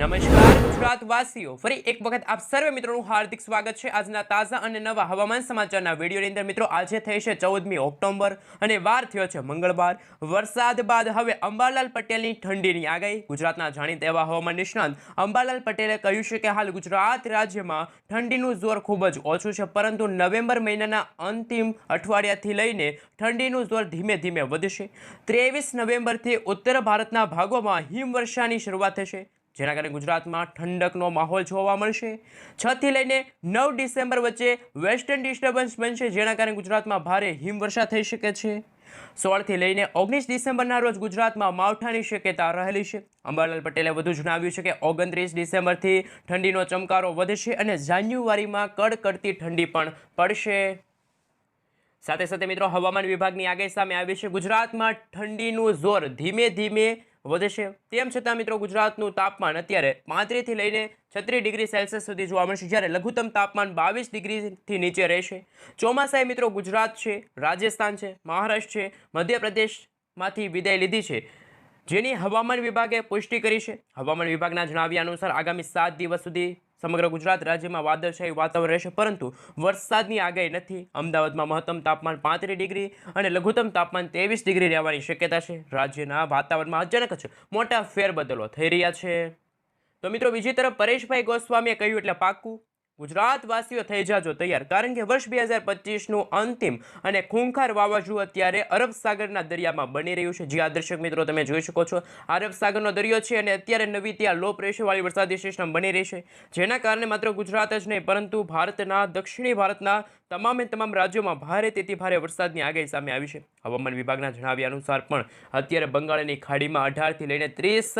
નમસ્કાર ગુજરાત વાસીઓ ફરી એક વખત આપ સર્વે મિત્રોનું હાર્દિક સ્વાગત છે. આજના તાજા અને નવા હવામાન સમાચારના વિડીયોની અંદર મિત્રો, આજે થઈ છે ચૌદમી ઓક્ટોબર અને વાર થયો છે મંગળવાર. વરસાદ બાદ હવે અંબાલાલ પટેલની ઠંડીની આગાહી. ગુજરાતના જાણીતા એવા હવામાન નિષ્ણાંત અંબાલાલ પટેલે કહ્યું છે કે હાલ ગુજરાત રાજ્યમાં ઠંડીનું જોર ખૂબ જ ઓછું છે, પરંતુ નવેમ્બર મહિનાના અંતિમ અઠવાડિયાથી લઈને ઠંડીનું જોર ધીમે ધીમે વધશે. ત્રેવીસ નવેમ્બરથી ઉત્તર ભારતના ભાગોમાં હિમવર્ષાની શરૂઆત થશે. જેના કારણે ગુજરાતમાં ઠંડકનો માહોલ જોવા મળશે. છ થી લઈને નવ ડિસેમ્બર વચ્ચે વેસ્ટર્ન ડિસ્ટર્બન્સ બનશે, જેના કારણે ગુજરાતમાં ભારે હિમવર્ષા થઈ શકે છે. સોળથી લઈને ઓગણીસ ડિસેમ્બરના રોજ ગુજરાતમાં માવઠાની શક્યતા રહેલી છે. અંબાલાલ પટેલે વધુ જણાવ્યું છે કે ઓગણત્રીસ ડિસેમ્બરથી ઠંડીનો ચમકારો વધશે અને જાન્યુઆરીમાં કડકડતી ઠંડી પણ પડશે. સાથે સાથે મિત્રો, હવામાન વિભાગની આગાહી સામે આવી છે. ગુજરાતમાં ઠંડીનું જોર ધીમે ધીમે વધશે તેમ છતાં મિત્રો ગુજરાતનું તાપમાન અત્યારે પાંત્રીસથી લઈને છત્રીસ ડિગ્રી સેલ્સિયસ સુધી જોવા મળશે, જ્યારે લઘુત્તમ તાપમાન બાવીસ ડિગ્રીથી નીચે રહેશે. ચોમાસાએ મિત્રો ગુજરાત છે, રાજસ્થાન છે, મહારાષ્ટ્ર છે, મધ્યપ્રદેશમાંથી વિદાય લીધી છે. જેની હવામાન વિભાગે પુષ્ટિ કરી છે. હવામાન વિભાગના જણાવ્યા અનુસાર આગામી સાત દિવસ સુધી સમગ્ર ગુજરાત રાજ્યમાં વાદળછાયું વાતાવરણ રહેશે, પરંતુ વરસાદની આગાહી નથી. અમદાવાદમાં મહત્તમ તાપમાન પાંત્રીસ ડિગ્રી અને લઘુત્તમ તાપમાન ત્રેવીસ ડિગ્રી રહેવાની શક્યતા છે. રાજ્યના વાતાવરણમાં અચાનક જ મોટા ફેરબદલો થઈ રહ્યા છે. તો મિત્રો, બીજી તરફ પરેશભાઈ ગોસ્વામીએ કહ્યું, એટલે પાક્કું ગુજરાતવાસીઓ થઈ જાજો તૈયાર. કારણ કે વર્ષ બે હજાર પચીસનું અંતિમ અને ખૂંખાર વાવાઝોડું અત્યારે અરબ સાગરના દરિયામાં બની રહ્યું છે. જે આ દર્શક મિત્રો, તમે જોઈ શકો છો. અરબ સાગરનો દરિયો છે અને અત્યારે નવી ત્યાં લો પ્રેશરવાળી વરસાદી સિસ્ટમ બની રહી છે. જેના કારણે માત્ર ગુજરાત જ નહીં, પરંતુ ભારતના, દક્ષિણી ભારતના તમામે તમામ રાજ્યોમાં ભારે તેથી ભારે વરસાદની આગાહી સામે આવી છે. હવામાન વિભાગના જણાવ્યા અનુસાર પણ અત્યારે બંગાળની ખાડીમાં અઢારથી લઈને ત્રીસ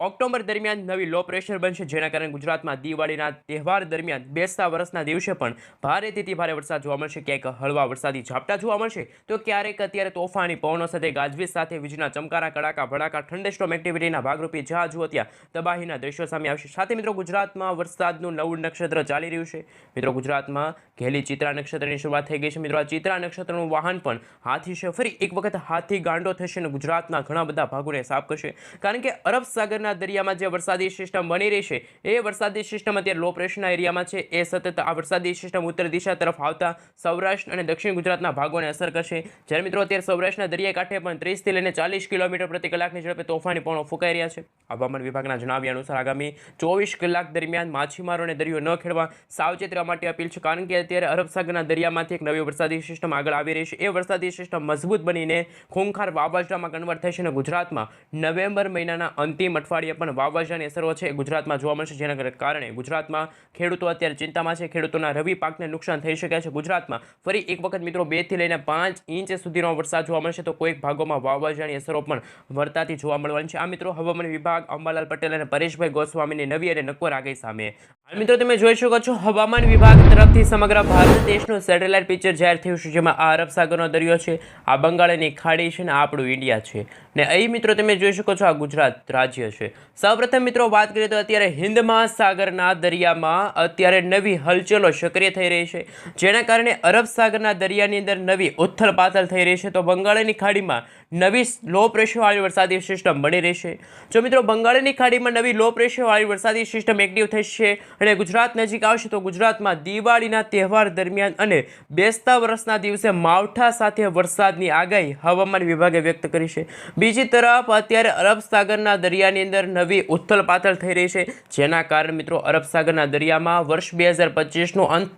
ઓક્ટોબર દરમિયાન નવી લો પ્રેશર બનશે, જેના કારણે ગુજરાતમાં દિવાળીના તહેવાર દરમિયાન બેસતા વર્ષના દિવસે પણ ભારેથી ભારે વરસાદ જોવા મળશે. ક્યાંક હળવા વરસાદી ઝાપટા જોવા મળશે, તો ક્યારેક અત્યારે તોફાની પવનો સાથે ગાજવીજ સાથે વીજના ચમકારા, કડાકા, ભડાકા ઠંડેસ્ટોમ એક્ટિવિટીના ભાગરૂપે જ્યાં જુઓ ત્યાં તબાહીના દ્રશ્યો સામે આવશે. સાથે મિત્રો, ગુજરાતમાં વરસાદનું નવું નક્ષત્ર ચાલી રહ્યું છે. મિત્રો, ગુજરાતમાં ઘેલી ચિત્રા નક્ષત્રની શરૂઆત થઈ ગઈ છે. મિત્રો, આ ચિત્રા નક્ષત્રનું વાહન પણ હાથી છે. ફરી એક વખત હાથી ગાંડો થશે અને ગુજરાતના ઘણા બધા ભાગોને સાફ કરશે. કારણ કે અરબ સાગરના દરિયામાં જે વરસાદી સિસ્ટમ બની રહી છે, એ વરસાદી સિસ્ટમ અત્યારે લો પ્રેશરના એરિયામાં છે. એ સતત આ વરસાદી સિસ્ટમ ઉત્તર દિશા તરફ આવતા સૌરાષ્ટ્ર અને દક્ષિણ ગુજરાતના ભાગોને અસર કરશે. જ્યારે મિત્રો અત્યારે સૌરાષ્ટ્રના દરિયાકાંઠે પણ ત્રીસથી લઈને ચાલીસ કિલોમીટર પ્રતિ કલાકની ઝડપે તોફાની પવનો ફૂંકાઈ રહ્યા છે. હવામાન વિભાગના જણાવ્યા અનુસાર આગામી ચોવીસ કલાક દરમિયાન માછીમારોને દરિયો ન ખેડવા સાવચેત રહેવા માટે અપીલ છે, કારણ કે અત્યારે અરબ સાગરના દરિયામાંથી એક નવી વરસાદી સિસ્ટમ આગળ આવી રહી છે. એ વરસાદી સિસ્ટમ મજબૂત બનીને ખૂંખાર વાવાઝોડામાં કન્વર્ટ થશે અને ગુજરાતમાં નવેમ્બર મહિનાના અંતિમ અઠવાડિયે પણ વાવાઝાની અસરો છે. ગુજરાતમાં જોવા મળશે જેના કારણે ગુજરાતમાં ખેડૂતો અત્યારે ચિંતામાં છે. ખેડૂતોના રવિ પાકને નુકસાન થઈ શકે છે. ગુજરાતમાં ફરી એક વખત મિત્રો બેથી લઈને પાંચ ઇંચ સુધીનો વરસાદ જોવા મળશે તો કોઈક ભાગોમાં વાવાઝાની અસરો પણ વર્તાતી જોવા મળવાની છે. આ મિત્રો હવામાન વિભાગ અંબાલાલ પટેલ અને પરેશભાઈ ગોસ્વામીની નવી અને નક્કોર આગાહી સામે. મિત્રો તમે જોઈ શકો છો હવામાન વિભાગ તરફથી સમગ્ર ભારત દેશનું સેટેલાઇટ પિક્ચર જાહેર થયું છે, જેમાં આ અરબ સાગરનો દરિયો છે, આ બંગાળની ખાડી છે ને આપણું ઇન્ડિયા છે. ને અહીં મિત્રો તમે જોઈ શકો છો આ ગુજરાત રાજ્ય છે. સૌપ્રથમ મિત્રો વાત કરીએ તો અત્યારે હિન્દ મહાસાગરના દરિયામાં અત્યારે નવી હલચલો સક્રિય થઈ રહી છે. જેના કારણે અરબ સાગરના દરિયાની અંદર નવી ઉથલ પાથલ થઈ રહી છે. તો બંગાળની ખાડીમાં નવી લો પ્રેશરવાળી વરસાદી સિસ્ટમ બની રહેશે જો મિત્રો બંગાળની ખાડીમાં નવી લો પ્રેશરવાળી વરસાદી સિસ્ટમ એક્ટિવ થશે અને ગુજરાત નજીક આવશે તો ગુજરાતમાં દિવાળીના તહેવાર દરમિયાન અને બેસતા વર્ષના દિવસે માવઠા સાથે વરસાદની આગાહી હવામાન વિભાગે વ્યક્ત કરી છે. બીજી તરફ અત્યારે અરબ સાગરના દરિયાની અંદર નવી ઉથલ પાથલ થઈ રહી છે. જેના કારણે મિત્રો અરબ સાગરના દરિયામાં વર્ષ બે હજાર પચીસનું અંત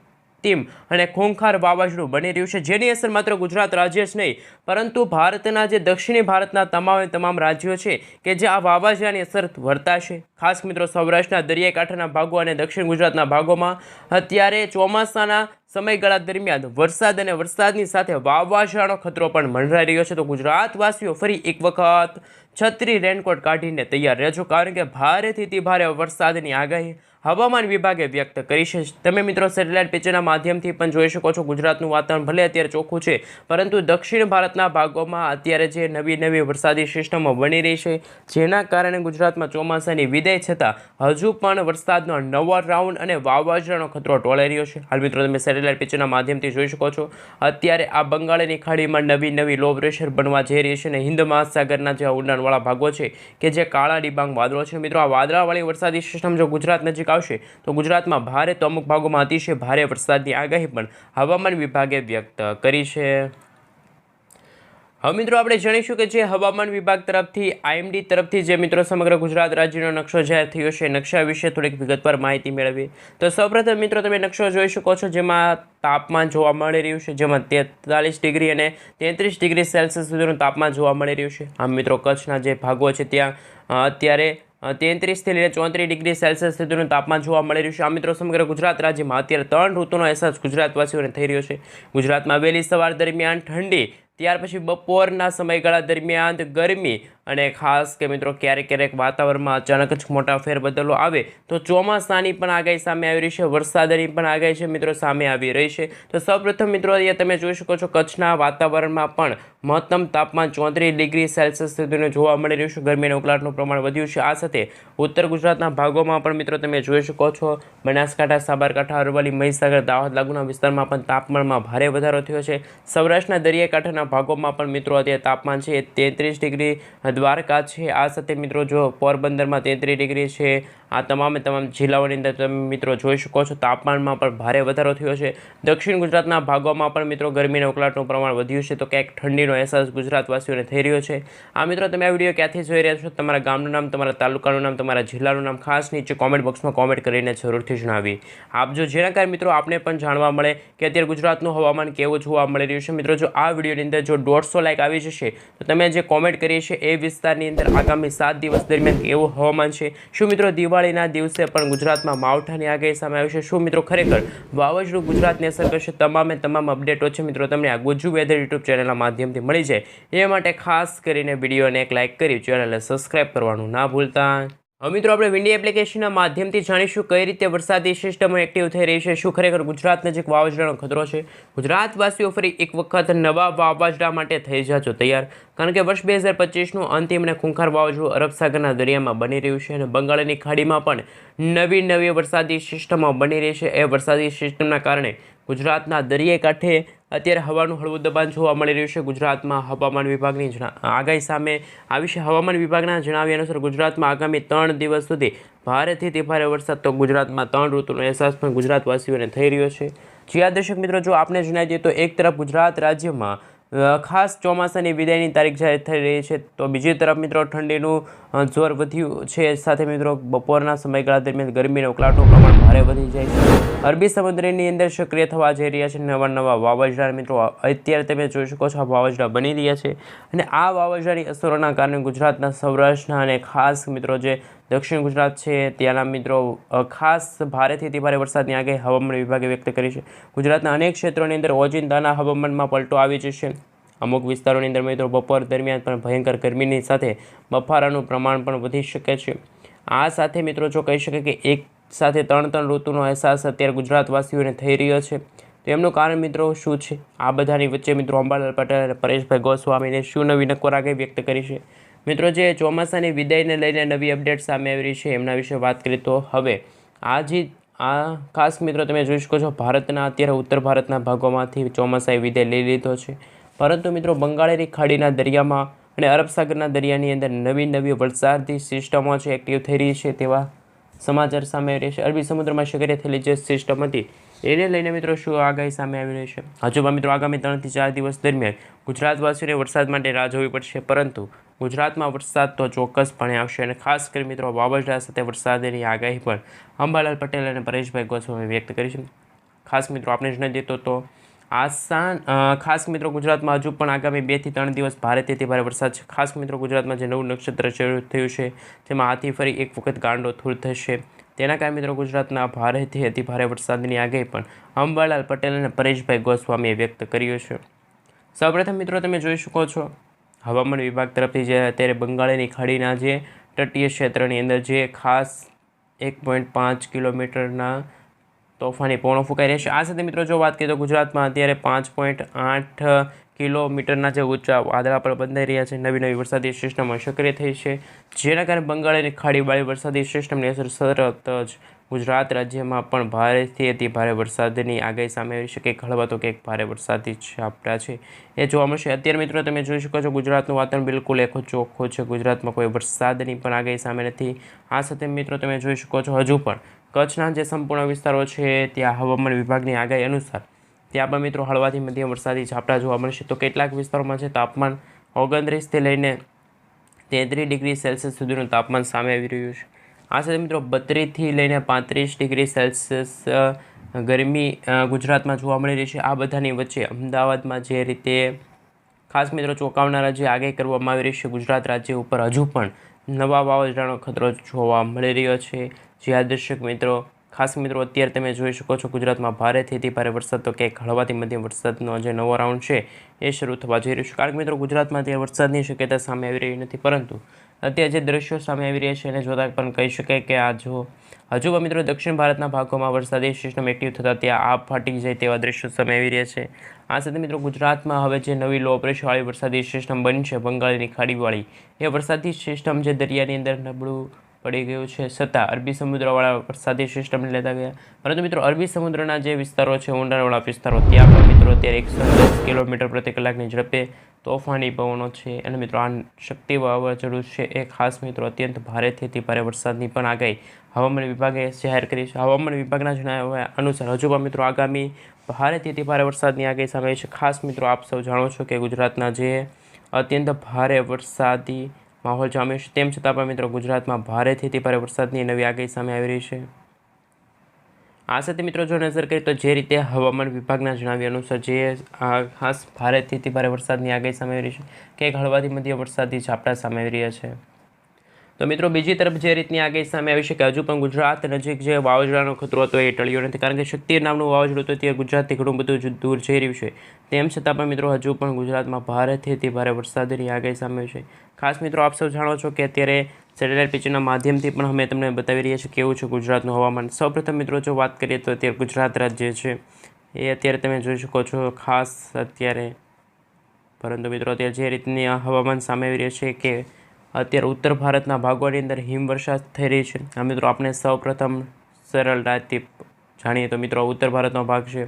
અંતિમ અને ખોંખાર વાવાઝોડું બની રહ્યું છે. જેની અસર માત્ર ગુજરાત રાજ્ય જ નહીં, પરંતુ ભારતના જે દક્ષિણી ભારતના તમામે તમામ રાજ્યો છે કે જે આ વાવાઝોડાની અસર વર્તાશે ખાસ મિત્રો, સૌરાષ્ટ્રના દરિયાકાંઠાના ભાગો અને દક્ષિણ ગુજરાતના ભાગોમાં અત્યારે ચોમાસાના સમયગાળા દરમિયાન વરસાદ અને વરસાદની સાથે વાવાઝોડાનો ખતરો પણ મંડરાઈ રહ્યો છે. તો ગુજરાતવાસીઓ ફરી એક વખત છત્રી રેનકોટ કાઢીને તૈયાર રહેજો, કારણ કે ભારેથી તે ભારે વરસાદની આગાહી હવામાન વિભાગે વ્યક્ત કરી છે. તમે મિત્રો સેટેલાઇટ પિક્ચરના માધ્યમથી પણ જોઈ શકો છો, ગુજરાતનું વાતાવરણ ભલે અત્યારે ચોખ્ખું છે, પરંતુ દક્ષિણ ભારતના ભાગોમાં અત્યારે જે નવી નવી વરસાદી સિસ્ટમો બની રહી છે, જેના કારણે ગુજરાતમાં ચોમાસાની વિદાય છતાં હજુ પણ વરસાદનો નવો રાઉન્ડ અને વાવાઝોડાનો ખતરો ટોળાઈ રહ્યો છે. હાલ મિત્રો તમે સેટેલાઇટ પિક્ચરના માધ્યમથી જોઈ શકો છો, અત્યારે આ બંગાળની ખાડીમાં નવી નવી લો પ્રેશર બનવા જઈ રહી છે અને હિન્દ મહાસાગરના જે ઉડાણવાળા ભાગો છે, કે જે કાળા ડિબાંગ વાદળો છે. મિત્રો આ વાદળાવાળી વરસાદી સિસ્ટમ જો ગુજરાત નજીક આવશે. તો ગુજરાતમાં ભારે તો અમુક ભાગોમાં અતિશય ભારે વરસાદની આગાહી પણ હવામાન વિભાગે વ્યક્ત કરી છે. હવે મિત્રો આપણે જાણીશું કે જે હવામાન વિભાગ તરફથી આઈએમડી તરફથી જે મિત્રો સમગ્ર ગુજરાત રાજ્યનો નકશો જાહેર થયો છે, નકશા વિશે થોડીક વિગતવાર માહિતી મેળવી તો સૌપ્રથમ મિત્રો તમે નકશો જોઈ શકો છો, જેમાં તાપમાન જોવા મળી રહ્યું છે, જેમાં તેતાલીસ ડિગ્રી અને તેત્રીસ ડિગ્રી સેલ્સિયસ સુધીનું તાપમાન જોવા મળી રહ્યું છે. આમ મિત્રો કચ્છના જે ભાગો છે, ત્યાં અત્યારે તેત્રીસથી લઈને ચોત્રીસ ડિગ્રી સેલ્સિયસ સુધીનું તાપમાન જોવા મળી રહ્યું છે. આ મિત્રો સમગ્ર ગુજરાત રાજ્યમાં અત્યારે ત્રણ ઋતુનો અહેસાસ ગુજરાતવાસીઓને થઈ રહ્યો છે. ગુજરાતમાં વહેલી સવાર દરમિયાન ઠંડી, ત્યાર પછી બપોરના સમયગાળા દરમિયાન ગરમી અને ખાસ કે મિત્રો ક્યારેક ક્યારેક વાતાવરણમાં અચાનક જ મોટા ફેરબદલો આવે, તો ચોમાસાની પણ આગાહી સામે આવી રહી છે, વરસાદની પણ આગાહી છે મિત્રો સામે આવી રહી છે. તો સૌપ્રથમ મિત્રો અહીંયા તમે જોઈ શકો છો કચ્છના વાતાવરણમાં પણ મહત્તમ તાપમાન ચોત્રીસ ડિગ્રી સેલ્સિયસ સુધીનું જોવા મળી રહ્યું છે. ગરમીના ઉકળાટનું પ્રમાણ વધ્યું છે. આ સાથે ઉત્તર ગુજરાતના ભાગોમાં પણ મિત્રો તમે જોઈ શકો છો, બનાસકાંઠા, સાબરકાંઠા, અરવલ્લી, મહીસાગર, દાહોદ લાગુના વિસ્તારમાં પણ તાપમાનમાં ભારે વધારો થયો છે. સૌરાષ્ટ્રના દરિયાકાંઠાના ભાગોમાં પણ મિત્રો અત્યારે તાપમાન છે તેત્રીસ ડિગ્રી દ્વારકા છે. આ સાથે મિત્રો જો પોરબંદરમાં તેત્રીસ ડિગ્રી છે આ તમામે તમામ જિલ્લાઓની અંદર તમે મિત્રો જોઈ શકો છો, તાપમાનમાં પણ ભારે વધારો થયો છે. દક્ષિણ ગુજરાતના ભાગોમાં પણ મિત્રો ગરમીના ઉકળાટનું પ્રમાણ વધ્યું છે, તો ક્યાંક ઠંડીનો અહેસાસ ગુજરાતવાસીઓને થઈ રહ્યો છે. આ મિત્રો તમે આ વીડિયો ક્યાંથી જોઈ રહ્યા છો? તમારા ગામનું નામ, તમારા તાલુકાનું નામ, તમારા જિલ્લાનું નામ ખાસ નીચે કોમેન્ટ બોક્સમાં કોમેન્ટ કરીને જરૂરથી જણાવી. આપજો જેના કારણે મિત્રો આપને પણ જાણવા મળે કે અત્યારે ગુજરાતનું હવામાન કેવું જોવા મળી રહ્યું છે, મિત્રો જો આ વિડીયોની અંદર જો દોઢસો લાઇક આવી જશે, તો તમે જે કોમેન્ટ કરી છે એ વિસ્તારની અંદર આગામી સાત દિવસ દરમિયાન કેવું હવામાન છે? શું મિત્રો દિવાળીના દિવસે પણ ગુજરાતમાં માવઠાની આગાહી સામે આવી છે. શું મિત્રો ખરેખર વાવાઝોડું ગુજરાતને અસર કરશે? તમામે તમામ અપડેટો છે મિત્રો તમને આ ગુજુ વેધર યુટ્યુબ ચેનલના માધ્યમથી મળી જાય. એ માટે ખાસ કરીને વિડીયોને એક લાઇક કરી ચેનલને સબસ્ક્રાઇબ કરવાનું ના ભૂલતા. મિત્રો, આપણે વિન્ડી એપ્લિકેશનના માધ્યમથી જાણીશું કઈ રીતે વરસાદી સિસ્ટમ એક્ટિવ થઈ રહી છે, શું ખરેખર ગુજરાત નજીક વાવાઝોડાનો ખતરો છે. ગુજરાતવાસીઓ ફરી એક વખત નવા વાવાઝોડા માટે થઈ જાજો તૈયાર, કારણ કે વર્ષ બે હજાર પચીસનું અંતિમ અને ખૂંખાર વાવાઝોડું અરબસાગરના દરિયામાં બની રહ્યું છે અને બંગાળની ખાડીમાં પણ નવી નવી વરસાદી સિસ્ટમો બની રહી છે. એ વરસાદી સિસ્ટમના કારણે ગુજરાતના દરિયાઈ કાંઠે અત્યારે હવાનું હળવું દબાણ જોવા મળી રહ્યું છે. ગુજરાતમાં હવામાન વિભાગની આગાહી સામે આવી છે. હવામાન વિભાગના જણાવ્યા અનુસાર ગુજરાતમાં આગામી ત્રણ દિવસ સુધી ભારેથી તે ભારે વરસાદ તો ગુજરાતમાં ત્રણ ઋતુનો અહેસાસ પણ ગુજરાતવાસીઓને થઈ રહ્યો છે. જ્યાં દર્શક મિત્રો, જો આપને જણાવી દઈએ તો એક તરફ ગુજરાત રાજ્યમાં ખાસ ચોમાસાની વિદાયની તારીખ જાહેર થઈ રહી છે. તો બીજી તરફ મિત્રો ઠંડીનું જોર વધ્યું છે. સાથે મિત્રો બપોરના સમયગાળા દરમિયાન ગરમીનો ઉકળાટનું પ્રમાણ ભારે વધી જાય છે. અરબી સમુદ્રની અંદર સક્રિય થવા જઈ રહ્યા છે નવા નવા વાવાઝોડા. મિત્રો, અત્યારે તમે જોઈ શકો છો આ વાવાઝોડા બની રહ્યા છે અને આ વાવાઝોડાની અસરોના કારણે ગુજરાતના સૌરાષ્ટ્રના અને ખાસ મિત્રો જે દક્ષિણ ગુજરાત છે ત્યાંના મિત્રો ખાસ ભારેથી અતિ ભારે વરસાદની આગાહી હવામાન વિભાગે વ્યક્ત કરી છે. ગુજરાતના અનેક ક્ષેત્રોની અંદર ઓચિંતાના હવામાનમાં પલટો આવી જશે. અમુક વિસ્તારોની અંદર મિત્રો બપોર દરમિયાન પણ ભયંકર ગરમીની સાથે બફારાનું પ્રમાણ પણ વધી શકે છે. આ સાથે મિત્રો જો કહી શકે કે એક સાથે ત્રણ ત્રણ ઋતુનો અહેસાસ અત્યારે ગુજરાતવાસીઓને થઈ રહ્યો છે, તો એમનું કારણ મિત્રો શું છે? આ બધાની વચ્ચે મિત્રો અંબાલાલ પટેલ અને પરેશભાઈ ગોસ્વામીને શું નવી નકોર વ્યક્ત કરી છે? મિત્રો જે ચોમાસાની વિદાયને લઈને નવી અપડેટ સામે આવી રહી છે, એમના વિશે વાત કરીએ તો હવે આ જે આ ખાસ મિત્રો તમે જોઈ શકો છો, ભારતના અત્યારે ઉત્તર ભારતના ભાગોમાંથી ચોમાસાએ વિદાય લઈ લીધો છે. પરંતુ મિત્રો, બંગાળેરી ખાડીના દરિયામાં અને અરબ સાગરના દરિયાની અંદર નવી નવી વલસાડથી સિસ્ટમો છે એક્ટિવ થઈ રહી છે તેવા સમાચાર સામે છે. અરબી સમુદ્રમાં સક્રિય થયેલી જે સિસ્ટમ હતી, એને લઈને મિત્રો શું આગાહી સામે આવી રહી છે? હજુ પણ મિત્રો આગામી ત્રણથી ચાર દિવસ દરમિયાન ગુજરાતવાસીઓને વરસાદ માટે રાહ જોવી પડશે, પરંતુ ગુજરાતમાં વરસાદ તો ચોક્કસપણે આવશે અને ખાસ કરી મિત્રો વાવાઝોડા સાથે વરસાદની આગાહી પણ અંબાલાલ પટેલ અને પરેશભાઈ ગોસ્વામી વ્યક્ત કરી છે. ખાસ મિત્રો આપણે જણાવી દેતો તો આસાન ખાસ મિત્રો ગુજરાતમાં હજુ પણ આગામી બેથી ત્રણ દિવસ ભારેથી ભારે વરસાદ છે. ખાસ મિત્રો ગુજરાતમાં જે નવું નક્ષત્ર શરૂ થયું છે, જેમાં હાથી ફરી એક વખત ગાંડો થૂર થશે. તેના કારણે મિત્રો ગુજરાતના ભારેથી અતિ ભારે વરસાદની આગાહી પણ અંબાલાલ પટેલ અને પરેશભાઈ ગોસ્વામીએ વ્યક્ત કર્યો છે. સૌપ્રથમ મિત્રો તમે જોઈ શકો છો, હવામાન વિભાગ તરફથી જે અત્યારે બંગાળની ખાડીના જે તટીય ક્ષેત્રની અંદર જે ખાસ એક પોઈન્ટ પાંચ કિલોમીટરના તોફાની પવનો ફૂંકાઈ રહેશે આ સાથે મિત્રો જો વાત કરીએ તો ગુજરાતમાં અત્યારે પાંચ પોઈન્ટ આઠ કિલોમીટરના જે ઊંચા વાદળા પણ બંધાઈ રહ્યા છે, નવી નવી વરસાદી સિસ્ટમો સક્રિય થઈ છે. જેના કારણે બંગાળની ખાડીવાળી વરસાદી સિસ્ટમની અસર સતત જ ગુજરાત રાજ્યમાં પણ ભારેથી અતિ ભારે વરસાદની આગાહી સામે આવી શકે હળવા તો કંઈક ભારે વરસાદી ઝાપટા છે. એ જોવા મળશે. અત્યારે મિત્રો તમે જોઈ શકો છો ગુજરાતનું વાતાવરણ બિલકુલ એકો ચોખ્ખું છે. ગુજરાતમાં કોઈ વરસાદની પણ આગાહી સામે નથી. આ સાથે મિત્રો તમે જોઈ શકો છો હજુ પણ કચ્છના જે સંપૂર્ણ વિસ્તારો છે, ત્યાં હવામાન વિભાગની આગાહી અનુસાર ત્યાં પણ મિત્રો હળવાથી મધ્યમ વરસાદી ઝાપટા જોવા મળશે. તો કેટલાક વિસ્તારોમાં છે, તાપમાન ઓગણત્રીસથી લઈને તેત્રીસ ડિગ્રી સેલ્સિયસ સુધીનું તાપમાન સામે આવી રહ્યું છે. આ સાથે મિત્રો બત્રીસથી લઈને પાંત્રીસ ડિગ્રી સેલ્સિયસ ગરમી ગુજરાતમાં જોવા મળી રહી છે. આ બધાની વચ્ચે અમદાવાદમાં જે રીતે ખાસ મિત્રો ચોંકાવનારા જે આગાહી કરવામાં આવી રહી છે, ગુજરાત રાજ્ય ઉપર હજુ પણ નવા વાવાઝોડાનો ખતરો જોવા મળી રહ્યો છે. જ્યાં દર્શક મિત્રો, ખાસ મિત્રો, અત્યારે તમે જોઈ શકો છો ગુજરાતમાં ભારેથી અતિ ભારે વરસાદ, તો ક્યાંક હળવાથી મધ્યમ વરસાદનો જે નવો રાઉન્ડ છે, એ શરૂ થવા જઈ રહ્યો છે. કારણ કે મિત્રો, ગુજરાતમાં ત્યાં વરસાદની શક્યતા સામે આવી રહી નથી, પરંતુ અત્યારે જે દ્રશ્યો સામે આવી રહ્યા છે, એને જોતાં પણ કહી શકાય કે આ જો હજુ પણ મિત્રો દક્ષિણ ભારતના ભાગોમાં વરસાદી સિસ્ટમ એક્ટિવ થતાં ત્યાં આપ ફાટી જાય તેવા દ્રશ્યો સામે આવી રહ્યા છે. આ સાથે મિત્રો ગુજરાતમાં હવે જે નવી લો પ્રેશરવાળી વરસાદી સિસ્ટમ બની છે, બંગાળની ખાડીવાળી, એ વરસાદી સિસ્ટમ જે દરિયાની અંદર નબળું પડી ગયું છે છતાં અરબી સમુદ્રવાળા વરસાદી સિસ્ટમને લેતા ગયા. પરંતુ મિત્રો અરબી સમુદ્રના જે વિસ્તારો છે ઊંડાણવાળા વિસ્તારો, ત્યાં પણ મિત્રો અત્યારે એકસો કિલોમીટર પ્રતિ કલાકની ઝડપે તોફાની પવનો છે. અને મિત્રો, આ શક્તિ વાવાઝોડું છે. એ ખાસ મિત્રો, અત્યંત ભારેથી અતિ ભારે વરસાદની પણ આગાહી હવામાન વિભાગે જાહેર કરી છે. હવામાન વિભાગના જણાવ્યા અનુસાર, હજુ પણ મિત્રો, આગામી ભારેથી અતિ ભારે વરસાદની આગાહી સામે છે. ખાસ મિત્રો, આપ સૌ જાણો છો કે ગુજરાતના જે અત્યંત ભારે વરસાદી માહોલ જામ્યો છે, તેમ છતાં પણ મિત્રો, ગુજરાતમાં ભારેથી અતિ ભારે વરસાદની નવી આગાહી સામે આવી રહી છે. આ સાથે મિત્રો જો નજર કરીએ તો જે રીતે હવામાન વિભાગના જણાવ્યા અનુસાર જે ખાસ ભારેથી ભારે વરસાદની આગાહી સામે રહી છે કે હળવાથી મધ્ય વરસાદી ઝાપટા સામે રહ્યા છે. તો મિત્રો બીજી તરફ જે રીતની આગાહી સામે આવી છે કે હજુ પણ ગુજરાત નજીક જે વાવાઝોડાનો ખતરો હતો એ ટળ્યો નથી, કારણ કે શક્તિ નામનું વાવાઝોડું તો તે ગુજરાતથી ઘણું બધું દૂર જઈ રહ્યું છે. તેમ છતાં પણ મિત્રો હજુ પણ ગુજરાતમાં ભારેથી ભારે વરસાદની આગાહી સામે છે. ખાસ મિત્રો આપ સૌ જાણો છો કે અત્યારે સેટેલાઇટ પિક્ચરના માધ્યમથી પણ અમે તમને બતાવી રહ્યા છીએ કેવું છે ગુજરાતનું હવામાન. સૌપ્રથમ મિત્રો, જો વાત કરીએ તો અત્યારે ગુજરાત રાજ્ય છે. એ અત્યારે તમે જોઈ શકો છો ખાસ અત્યારે. પરંતુ મિત્રો, અત્યારે જે રીતની આ હવામાન સામે આવી રહ્યું છે કે અત્યારે ઉત્તર ભારતના ભાગોની અંદર હિમવર્ષા થઈ રહી છે. આ મિત્રો, આપણે સૌપ્રથમ સરળતાથી જાણીએ તો મિત્રો, ઉત્તર ભારતનો ભાગ છે.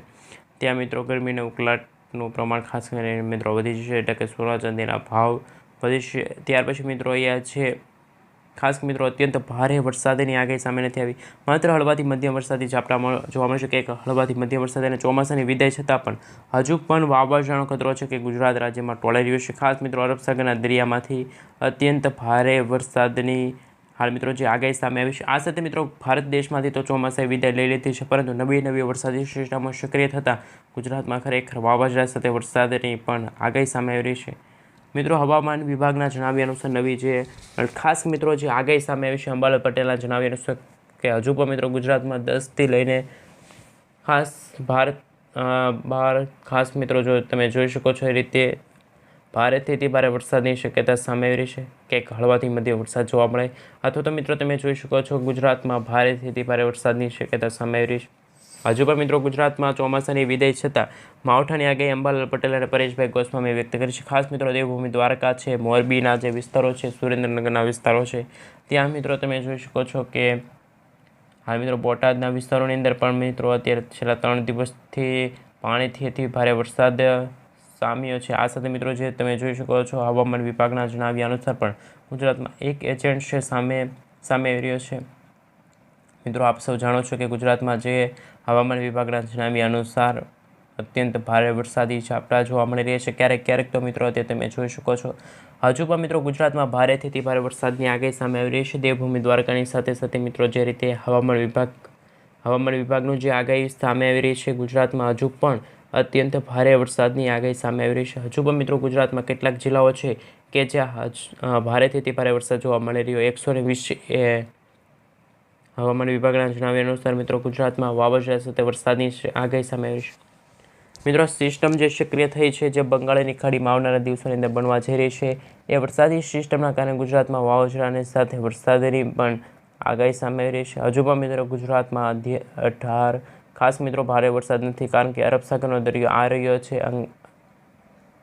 ત્યાં મિત્રો, ગરમીને ઉકળાટનું પ્રમાણ ખાસ કરીને મિત્રો વધી જશે. એટલે કે સોના ચાંદીના ભાવ વધી છે ત્યાર પછી મિત્રો, અહીંયા છે ખાસ મિત્રો અત્યંત ભારે વરસાદની આગાહી સામે નથી આવી. માત્ર હળવાથી મધ્યમ વરસાદી ઝાપટા જોવા મળશે કે એક હળવાથી મધ્યમ વરસાદ અને ચોમાસાની વિદાય છતાં પણ હજુ પણ વાવાઝોડાનો ખતરો છે કે ગુજરાત રાજ્યમાં ટોળાઈ રહ્યો છે. ખાસ મિત્રો અરબ દરિયામાંથી અત્યંત ભારે વરસાદની હાલ મિત્રો જે આગાહી સામે આવી છે. આ સાથે મિત્રો ભારત દેશમાંથી તો ચોમાસાએ વિદાય લઈ લીધી છે, પરંતુ નવી નવી વરસાદી સિસ્ટમો સક્રિય થતાં ગુજરાતમાં ખરેખર વાવાઝોડા સાથે વરસાદની પણ આગાહી સામે આવી રહી છે. મિત્રો હવામાન વિભાગના જણાવ્યા અનુસાર નવી જે ખાસ મિત્રો જે આગાહી સામે આવી છે અંબાલાલ પટેલના જણાવ્યા અનુસાર કે હજુ પણ મિત્રો ગુજરાતમાં દસથી લઈને ખાસ ભારત બહાર ખાસ મિત્રો જો તમે જોઈ શકો છો એ રીતે ભારેથી અતિ ભારે વરસાદની શક્યતા સામે આવી છે. ક્યાંક હળવાથી મધ્ય વરસાદ જોવા મળે. અથવા તો મિત્રો તમે જોઈ શકો છો ગુજરાતમાં ભારેથી અતિ ભારે વરસાદની શક્યતા સામે આવી છે. હજુ પણ મિત્રો ગુજરાતમાં ચોમાસાની વિદાય છતાં માવઠાની આગાહી અંબાલાલ પટેલ અને પરેશભાઈ ગોસ્વામીએ વ્યક્ત કરી છે. ખાસ મિત્રો, દેવભૂમિ દ્વારકા છે, મોરબીના જે વિસ્તારો છે, સુરેન્દ્રનગરના વિસ્તારો છે, ત્યાં મિત્રો તમે જોઈ શકો છો કે હાલ મિત્રો, બોટાદના વિસ્તારોની અંદર પણ મિત્રો અત્યારે છેલ્લા ત્રણ દિવસથી પાણીથી અતિ ભારે વરસાદ સામ્યો છે. આ સાથે મિત્રો જે તમે જોઈ શકો છો, હવામાન વિભાગના જણાવ્યા અનુસાર પણ ગુજરાતમાં એક એજન્ટ છે, સામે સામે રહ્યો છે. મિત્રો, આપ સૌ જાણો છો કે ગુજરાતમાં જે હવામાન વિભાગના જણાવ્યા અનુસાર અત્યંત ભારે વરસાદી ઝાપટા જોવા મળી રહ્યા છે. ક્યારેક ક્યારેક તો મિત્રો અત્યારે તમે જોઈ શકો છો. હજુ પણ મિત્રો, ગુજરાતમાં ભારેથી અતિ ભારે વરસાદની આગાહી સામે આવી રહી છે. દેવભૂમિ દ્વારકાની સાથે સાથે મિત્રો, જે રીતે હવામાન વિભાગ, હવામાન વિભાગનું જે આગાહી સામે આવી રહી છે, ગુજરાતમાં હજુ પણ અત્યંત ભારે વરસાદની આગાહી સામે આવી રહી છે. હજુ પણ મિત્રો, ગુજરાતમાં કેટલાક જિલ્લાઓ છે કે જ્યાં ભારેથી અતિ ભારે વરસાદ જોવા મળી રહ્યો. એકસો ને વીસ, એ હવામાન વિભાગના જણાવ્યા અનુસાર મિત્રો, ગુજરાતમાં વાવાઝોડા સાથે વરસાદની આગાહી સામે આવી છે. મિત્રો, સિસ્ટમ જે સક્રિય થઈ છે, જે બંગાળની ખાડીમાં આવનારા દિવસોની અંદર બનવા જઈ રહી છે, એ વરસાદી સિસ્ટમના કારણે ગુજરાતમાં વાવાઝોડાની સાથે વરસાદની પણ આગાહી સામે રહી છે. હજુ પણ મિત્રો, ગુજરાતમાં અઢાર, ખાસ મિત્રો, ભારે વરસાદ નથી, કારણ કે અરબ સાગરનો દરિયો આ રહ્યો છે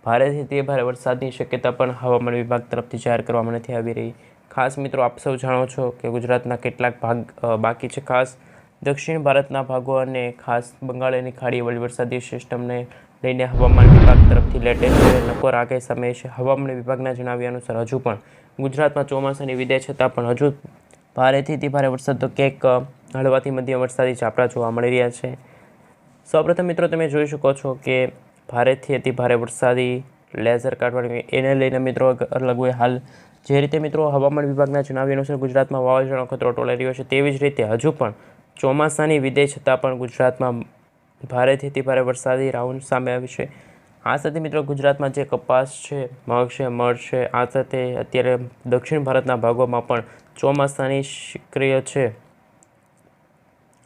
ભારેથી તે ભારે વરસાદની શક્યતા પણ હવામાન વિભાગ તરફથી જાહેર કરવામાં નથી આવી રહી. ખાસ મિત્રો આપ સૌ જાણો છો કે ગુજરાતના કેટલાક ભાગ બાકી છે. ખાસ દક્ષિણ ભારતના ભાગો અને ખાસ બંગાળની ખાડી વળી વરસાદી સિસ્ટમને લઈને હવામાન વિભાગ તરફથી લેટેસ્ટ નકોર આગાહી સામે છે. હવામાન વિભાગના જણાવ્યા અનુસાર હજુ પણ ગુજરાતમાં ચોમાસાની વિદાય છતાં પણ હજુ ભારેથી અતિ ભારે વરસાદ તો ક્યાંક હળવાથી મધ્યમ વરસાદી ઝાપટા જોવા મળી રહ્યા છે. સૌપ્રથમ મિત્રો તમે જોઈ શકો છો કે ભારેથી અતિ ભારે વરસાદી લેઝર કાઢવાની એને લઈને મિત્રો લગભગ હાલ જે રીતે મિત્રો હવામાન વિભાગના જણાવ્યા અનુસાર ગુજરાતમાં વાવાઝોડાનો ખતરો ટોળાઈ રહ્યો છે તેવી જ રીતે હજુ પણ ચોમાસાની વિદાય છતાં પણ ગુજરાતમાં ભારેથી અતિ ભારે વરસાદી રાઉન્ડ સામે આવી છે. આ સાથે મિત્રો ગુજરાતમાં જે કપાસ છે, મગ છે મળ છે, આ સાથે અત્યારે દક્ષિણ ભારતના ભાગોમાં પણ ચોમાસાની સક્રિય છે.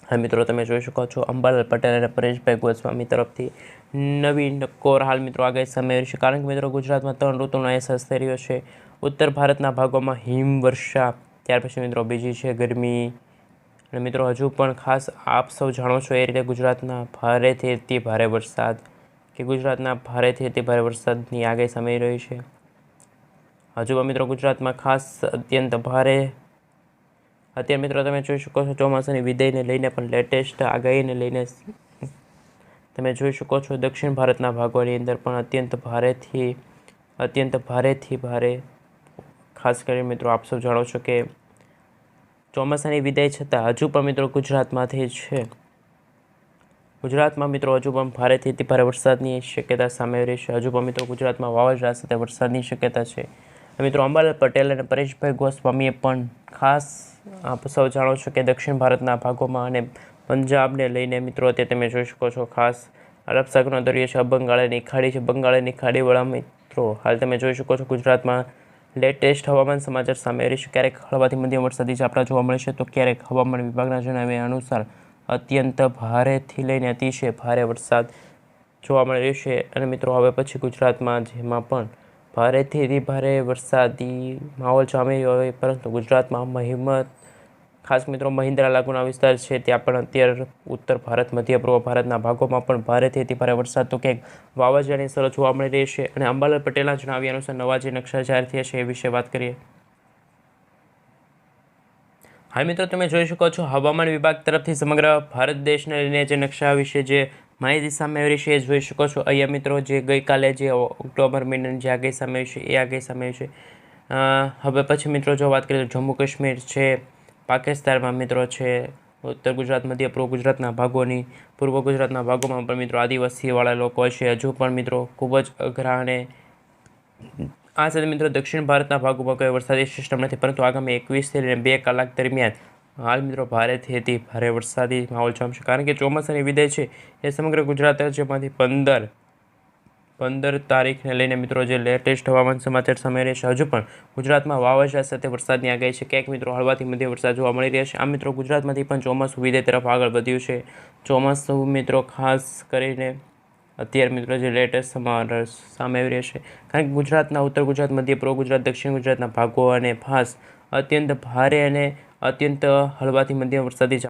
હા મિત્રો, તમે જોઈ શકો છો અંબાલાલ પટેલ અને પરેશભાઈ ગોસ્વામી તરફથી નવી નકોર હાલ મિત્રો આગાહી સામે આવી છે. કારણ કે મિત્રો ગુજરાતમાં ત્રણ ઋતુનો અહેસાસ થઈ રહ્યો છે. ઉત્તર ભારતના ભાગોમાં હિમવર્ષા ત્યાર પછી મિત્રો બીજી છે ગરમી. અને મિત્રો હજુ પણ ખાસ આપ સૌ જાણો છો એ રીતે ગુજરાતના ભારેથી અતિ ભારે વરસાદ, કે ગુજરાતના ભારેથી અતિ ભારે વરસાદની આગાહી સમય રહી છે. હજુ પણ મિત્રો ગુજરાતમાં ખાસ અત્યંત ભારે. અત્યારે મિત્રો તમે જોઈ શકો છો ચોમાસાની વિદાયને લઈને પણ લેટેસ્ટ આગાહીને લઈને તમે જોઈ શકો છો દક્ષિણ ભારતના ભાગોની અંદર પણ અત્યંત ભારેથી અત્યંત ભારેથી ભારે ખાસ કરીને મિત્રો આપ સૌ જાણો છો કે ચોમાસાની વિદાય છતાં હજુ પણ મિત્રો ગુજરાતમાંથી છે. ગુજરાતમાં મિત્રો હજુ પણ ભારેથી અતિ ભારે વરસાદની શક્યતા સામે રહેશે હજુ પણ મિત્રો ગુજરાતમાં વાવાઝોડા સાથે વરસાદની શક્યતા છે. મિત્રો અંબાલાલ પટેલ અને પરેશભાઈ ગોસ્વામીએ પણ ખાસ આપ સૌ જાણો છો કે દક્ષિણ ભારતના ભાગોમાં અને પંજાબને લઈને મિત્રો અત્યારે તમે જોઈ શકો છો ખાસ અરબ દરિયો છે બંગાળની ખાડી છે. બંગાળની ખાડીવાળા મિત્રો હાલ તમે જોઈ શકો છો ગુજરાતમાં લેટેસ્ટ હવામાન સમાચાર સામે રહીશું ક્યારેક હળવાથી મધ્યમ વરસાદી ઝાપટા જોવા મળે છે, તો ક્યારેક હવામાન વિભાગના જણાવ્યા અનુસાર અત્યંત ભારેથી લઈને અતિશય ભારે વરસાદ જોવા મળી રહ્યો છે. અને મિત્રો, હવે પછી ગુજરાતમાં જેમાં પણ ભારેથી અતિ ભારે વરસાદી માહોલ જામી રહ્યો હોય, પરંતુ ગુજરાતમાં મહિમત ખાસ મિત્રો મહિન્દ્રા લાગુના વિસ્તાર છે, ત્યાં પણ અત્યારે ઉત્તર ભારત, મધ્ય પૂર્વ ભારતના ભાગોમાં પણ ભારેથી અતિ ભારે વરસાદ તો ક્યાંક વાવાઝોડાની અસર જોવા મળી રહી છે અને અંબાલાલ પટેલના જણાવ્યા અનુસાર નવા જે નકશા જાહેર થયા છે એ વિશે વાત કરીએ. હા મિત્રો, તમે જોઈ શકો છો, હવામાન વિભાગ તરફથી સમગ્ર ભારત દેશને લઈને જે નકશા વિશે જે માહિતી સામે આવી છે, એ જોઈ શકો છો. અહીંયા મિત્રો, જે ગઈકાલે જે ઓક્ટોબર મહિનાની જે આગાહી સામે આવી છે, એ આગાહી સામે આવી છે. હવે પછી મિત્રો જો વાત કરીએ તો જમ્મુ કાશ્મીર છે પાકિસ્તાનમાં મિત્રો છે, ઉત્તર ગુજરાત, મધ્ય પૂર્વ ગુજરાતના ભાગોની, પૂર્વ ગુજરાતના ભાગોમાં પણ મિત્રો આદિવાસીવાળા લોકો છે. હજુ પણ મિત્રો ખૂબ જ અઘરા અને આ સાથે મિત્રો દક્ષિણ ભારતના ભાગોમાં કોઈ વરસાદી સિસ્ટમ નથી, પરંતુ આગામી એકવીસથી લઈને બે કલાક દરમિયાન હાલ મિત્રો ભારેથી અતિ ભારે વરસાદી માહોલ જામશે કારણ કે ચોમાસાની વિદાય છે એ સમગ્ર ગુજરાત રાજ્યમાંથી પંદર પંદર તારીખને લઈને મિત્રો જે લેટેસ્ટ હવામાન સમાચાર સામે રહે છે. હજુ પણ ગુજરાતમાં વાવાઝા સાથે વરસાદની આગાહી છે. ક્યાંક મિત્રો હળવાથી મધ્ય વરસાદ જોવા મળી રહ્યા છે. આ મિત્રો ગુજરાતમાંથી પણ ચોમાસું વિદાય તરફ આગળ વધ્યું છે. ચોમાસું મિત્રો ખાસ કરીને અત્યારે મિત્રો જે લેટેસ્ટ સમાચાર સામે છે. કારણ કે ગુજરાતના ઉત્તર ગુજરાત, મધ્ય પૂર્વ ગુજરાત, દક્ષિણ ગુજરાતના ભાગો અને ખાસ અત્યંત ભારે અને અત્યંત હળવાથી મધ્યમ વરસાદી